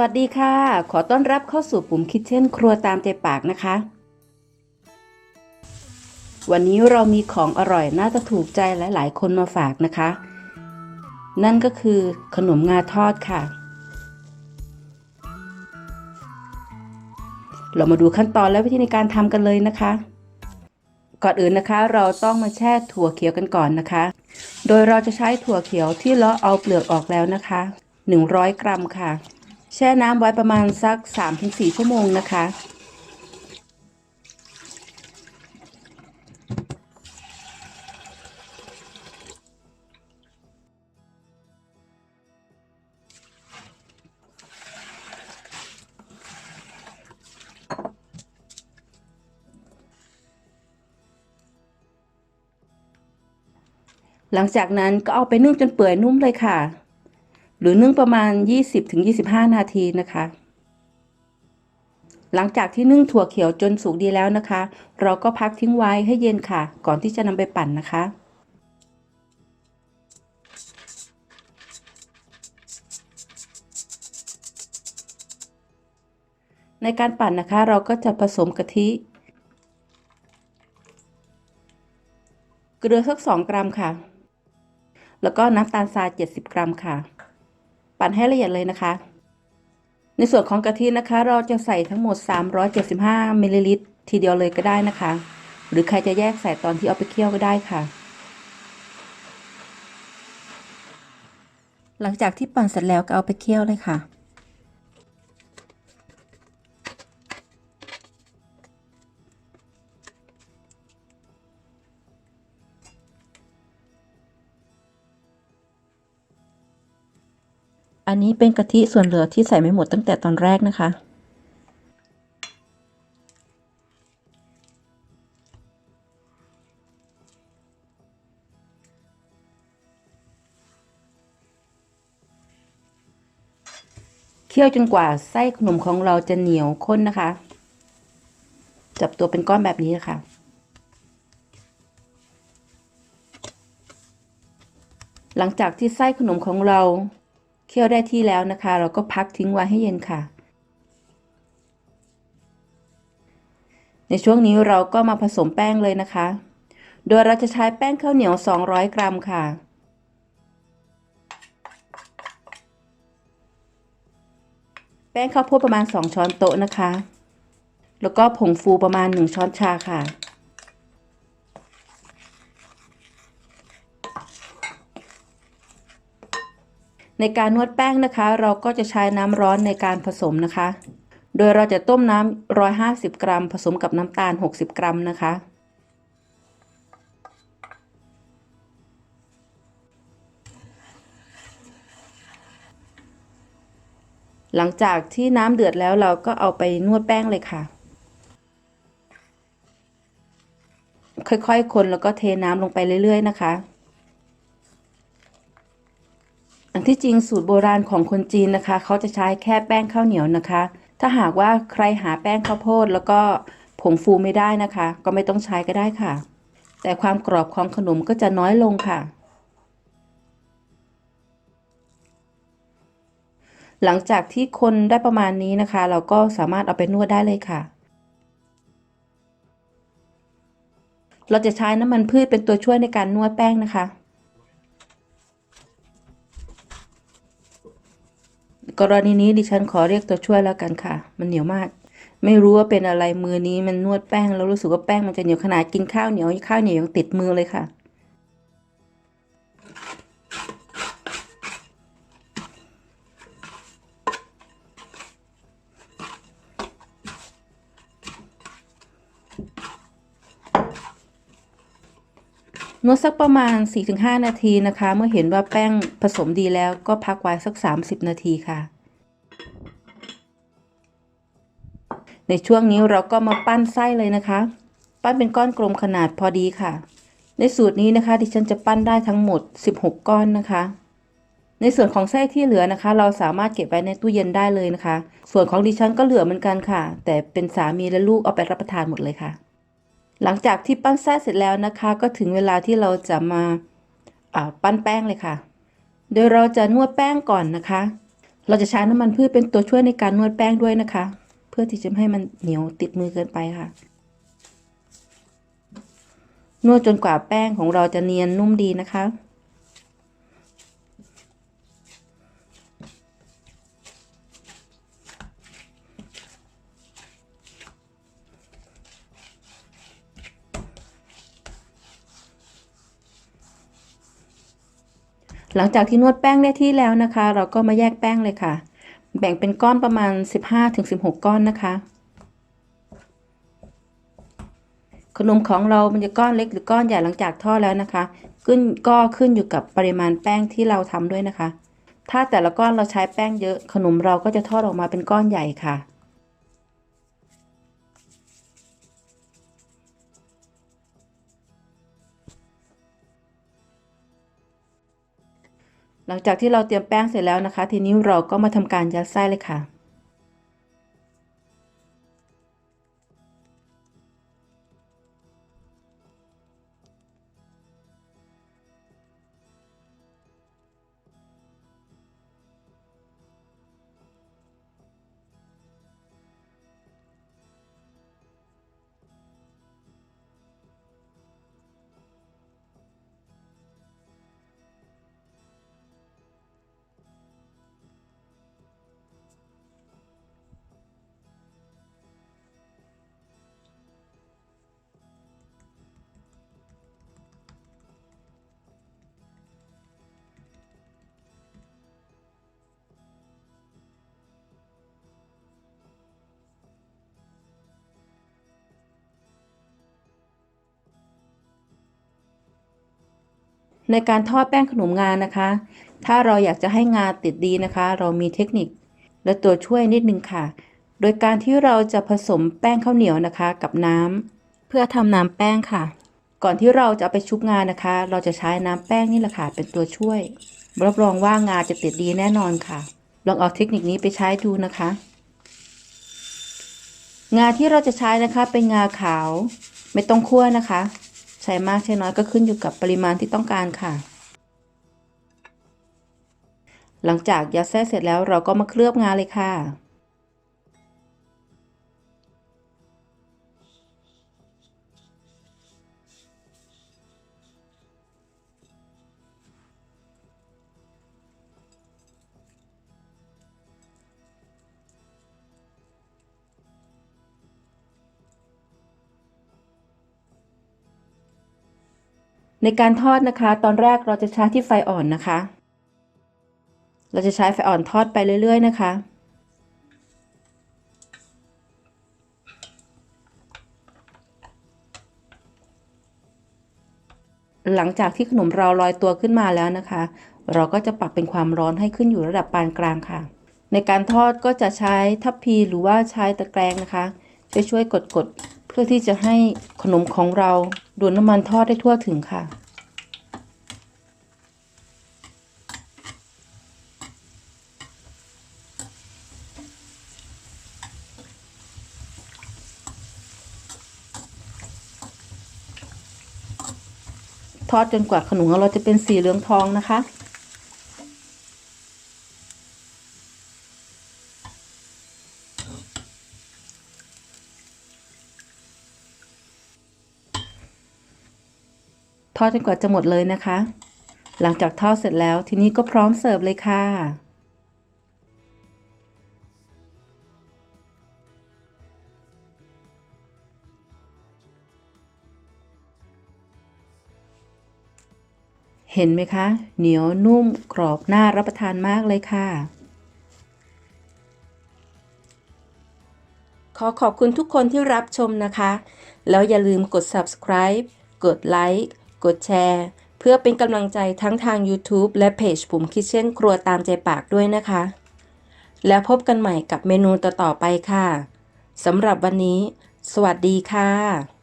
วัสดีค่ะ ขอต้อนรับเข้าสู่ปุ่มคิทเช่นครัวตามใจปากนะคะ วันนี้เรามีของอร่อยน่าจะถูกใจหลาย ๆ คนมาฝากนะคะ นั่นก็คือขนมงาทอดค่ะ เรามาดูขั้นตอนและวิธีในการทำกันเลยนะคะ ก่อนอื่นนะคะเราต้องมาแช่ถั่วเขียวกันก่อนนะคะ โดยเราจะใช้ถั่วเขียวที่เลาะเอาเปลือกออกแล้วนะคะ 100 กรัมค่ะ แช่น้ำไว้ประมาณสัก 3-4 ชั่วโมงนะคะ หลังจากนั้นก็เอาไปนึ่งจนเปื่อยนุ่มเลยค่ะ หรือนึ่งประมาณ 20-25 นาทีนะคะ หลังจากที่นึ่งถั่วเขียวจนสุกดีแล้วนะคะ เราก็พักทิ้งไว้ให้เย็นค่ะ ก่อนที่จะนำไปปั่นนะคะในการปั่นนะคะเราก็จะผสมกะทิ เกลือสัก 2 กรัมค่ะ แล้วก็น้ำตาลทราย 70 กรัมค่ะ ปั่นให้ละเอียดเลยนะคะ ในส่วนของกะทินะคะ เราจะใส่ทั้งหมด 375มิลลิลิตรทีเดียวเลยก็ได้นะคะ หรือใครจะแยกใส่ตอนที่เอาไปเคี่ยวก็ได้ค่ะ หลังจากที่ปั่นเสร็จแล้วก็เอาไปเคี่ยวเลยค่ะ อันนี้เป็นกะทิส่วนเหลือที่ใส่ไม่หมดตั้งแต่ตอนแรกนะคะ เคี่ยวจนกว่าไส้ขนมของเราจะเหนียวข้นนะคะ จับตัวเป็นก้อนแบบนี้นะคะหลังจากที่ไส้ขนมของเรา เคี่ยวได้ที่แล้วนะคะ เราก็พักทิ้งไว้ให้เย็นค่ะ ในช่วงนี้เราก็มาผสมแป้งเลยนะคะ โดยเราจะใช้แป้งข้าวเหนียว 200 กรัมค่ะแป้งข้าวโพดประมาณ 2 ช้อนโต๊ะนะคะ แล้วก็ผงฟูประมาณ 1 ช้อนชาค่ะ ในการนวดแป้งนะคะ เราก็จะใช้น้ำร้อนในการผสมนะคะ โดยเราจะต้มน้ำ150 กรัม ผสมกับน้ำตาล 60 กรัมนะคะ หลังจากที่น้ำเดือดแล้วเราก็เอาไปนวดแป้งเลยค่ะ ค่อยๆ คนแล้วก็เทน้ำลงไปเรื่อย ๆ นะคะ อันที่จริงสูตรโบราณของคนจีนนะคะ เขาจะใช้แค่แป้งข้าวเหนียวนะคะ ถ้าหากว่าใครหาแป้งข้าวโพด แล้วก็ผงฟูไม่ได้นะคะ ก็ไม่ต้องใช้ก็ได้ค่ะ แต่ความกรอบของขนมก็จะน้อยลงค่ะ หลังจากที่คนได้ประมาณนี้นะคะ เราก็สามารถเอาไปนวดได้เลยค่ะเราจะใช้น้ำมันพืชเป็นตัวช่วยในการนวดแป้งนะคะ กรณีนี้ดิฉันขอเรียกตัวช่วยแล้วกันค่ะ มันเหนียวมาก ไม่รู้ว่าเป็นอะไรมือนี้มันนวดแป้งแล้วรู้สึกว่าแป้งมันจะเหนียวขนาดกินข้าวเหนียวข้าวเหนียวยังติดมือเลยค่ะ นวดสักประมาณ 4-5 นาทีนะคะ เมื่อเห็นว่าแป้งผสมดีแล้วก็พักไว้สัก 30 นาทีค่ะ ในช่วงนี้เราก็มาปั้นไส้เลยนะคะ ปั้นเป็นก้อนกลมขนาดพอดีค่ะ ในสูตรนี้นะคะดิฉันจะปั้นได้ทั้งหมด 16 ก้อนนะคะ ในส่วนของไส้ที่เหลือนะคะ เราสามารถเก็บไว้ในตู้เย็นได้เลยนะคะ ส่วนของดิฉันก็เหลือเหมือนกันค่ะ แต่เป็นสามีและลูกเอาไปรับประทานหมดเลยค่ะ หลังจากที่ปั้นแส้เสร็จแล้วนะคะ ก็ถึงเวลาที่เราจะมาปั้นแป้งเลยค่ะ โดยเราจะนวดแป้งก่อนนะคะ เราจะใช้น้ำมันพืชเป็นตัวช่วยในการนวดแป้งด้วยนะคะ เพื่อที่จะไม่ให้มันเหนียวติดมือเกินไปค่ะ นวดจนกว่าแป้งของเราจะเนียนนุ่มดีนะคะ หลังจากที่นวดแป้งได้ที่แล้วนะคะ เราก็มาแยกแป้งเลยค่ะ แบ่งเป็นก้อนประมาณ 15-16 ก้อนนะคะ ขนมของเรามันจะก้อนเล็กหรือก้อนใหญ่หลังจากทอดแล้วนะคะ ขึ้นก็ขึ้นอยู่กับปริมาณแป้งที่เราทำด้วยนะคะ ถ้าแต่ละก้อนเราใช้แป้งเยอะขนมเราก็จะทอดออกมาเป็นก้อนใหญ่ค่ะ หลังจากที่เราเตรียมแป้งเสร็จแล้วนะคะ ทีนี้เราก็มาทำการยัดไส้เลยค่ะ ในการทอดแป้งขนมงานนะคะ ถ้าเราอยากจะให้งาติดดีนะคะ เรามีเทคนิคและตัวช่วยนิดนึงค่ะ โดยการที่เราจะผสมแป้งข้าวเหนียวนะคะ กับน้ำเพื่อทำน้ำแป้งค่ะ ก่อนที่เราจะไปชุบงานนะคะ เราจะใช้น้ำแป้งนี่แหละค่ะเป็นตัวช่วยรับรองว่างาจะติดดีแน่นอนค่ะ ลองเอาเทคนิคนี้ไปใช้ดูนะคะ งาที่เราจะใช้นะคะเป็นงาขาว ไม่ต้องคั่วนะคะ ใช้มากใช้น้อยก็ขึ้นอยู่กับปริมาณที่ต้องการค่ะ หลังจากยัดแส้เสร็จแล้วเราก็มาเคลือบงาเลยค่ะ ในการทอดนะคะ ตอนแรกเราจะใช้ที่ไฟอ่อนนะคะ เราจะใช้ไฟอ่อนทอดไปเรื่อย ๆ นะคะ หลังจากที่ขนมเราลอยตัวขึ้นมาแล้วนะคะ เราก็จะปรับเป็นความร้อนให้ขึ้นอยู่ระดับปานกลางค่ะ ในการทอดก็จะใช้ทัพพีหรือว่าใช้ตะแกรงนะคะช่วยๆกดๆเพื่อที่จะให้ขนมของเรา ดูดน้ำมันทอดได้ทั่วถึงค่ะ ทอดจนกว่าขนมของเราจะเป็นสีเหลืองทองนะคะ ทอดจนกว่าจะหมดเลยนะคะ หลังจากทอดเสร็จแล้วทีนี้ก็พร้อมเสิร์ฟเลยค่ะเห็นไหมคะ เหนียวนุ่มกรอบน่ารับประทานมากเลยค่ะ ขอขอบคุณทุกคนที่รับชมนะคะ แล้วอย่าลืมกด subscribe กดไลค์ กดแชร์ เพื่อเป็นกำลังใจทั้งทาง YouTube และเพจปุ่มคิดเช่นครัวตามใจปากด้วยนะคะ แล้วพบกันใหม่กับเมนูต่อๆไปค่ะสำหรับวันนี้ สวัสดีค่ะ